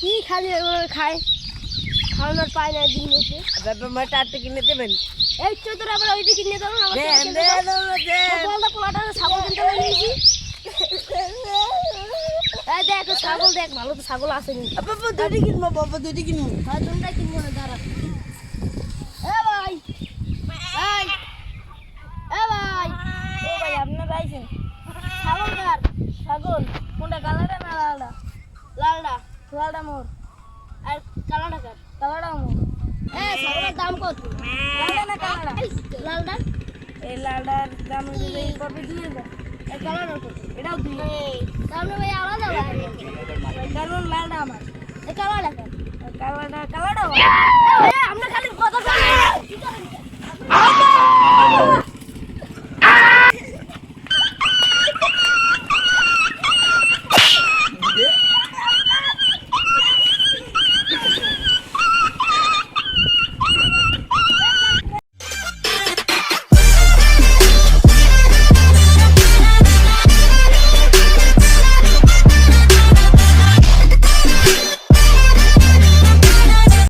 কি খালি খায়? খাওয়ানোর পায় না দিন এসে বাবা মা টাটে কিনে দেবেন? এই তোর আবার ওইটা কিনে দেবো না দেন দেন দেন। বলটা পোলাটা ছাগল কিনতে নিয়েছি দেখ ওই ছাগল দেখ ভালো তো ছাগল আছে নি বাবা দুটি কিনবো বাবা দুটি কিনবো। হয় তোমরা কিনবো না দাঁড়া। এ ভাই এ ভাই। ও ভাই আপনারা আইছেন। ছাগল ছাগল। কোনটা কালারটা না ಸುವರ್ಣಮೂರು ಕನ್ನಡಕ ಕನ್ನಡಮೂರು ಏ ಸರ್ವ ದಾಮಕೋತು ಲಾಲ್ಡನ ಕನ್ನಡ ಲಾಲ್ಡನ್ ಏ ಲಾಲ್ಡನ್ ದಾಮನ ಇದೆ ಪಬಿದ್ಲಿ ಇದೆ কত ಕನ್ನಡ ಕೊಟ್ಟು ಇಡಾ ಉದ್ದಿ ದಾಮನ ಬೈ ಆಳದ ಕರ್ವನ್ ಲಾಲ್ಡಾಮ ಏ ಕನ್ನಡಕ ಕನ್ನಡ ಕನ್ನಡ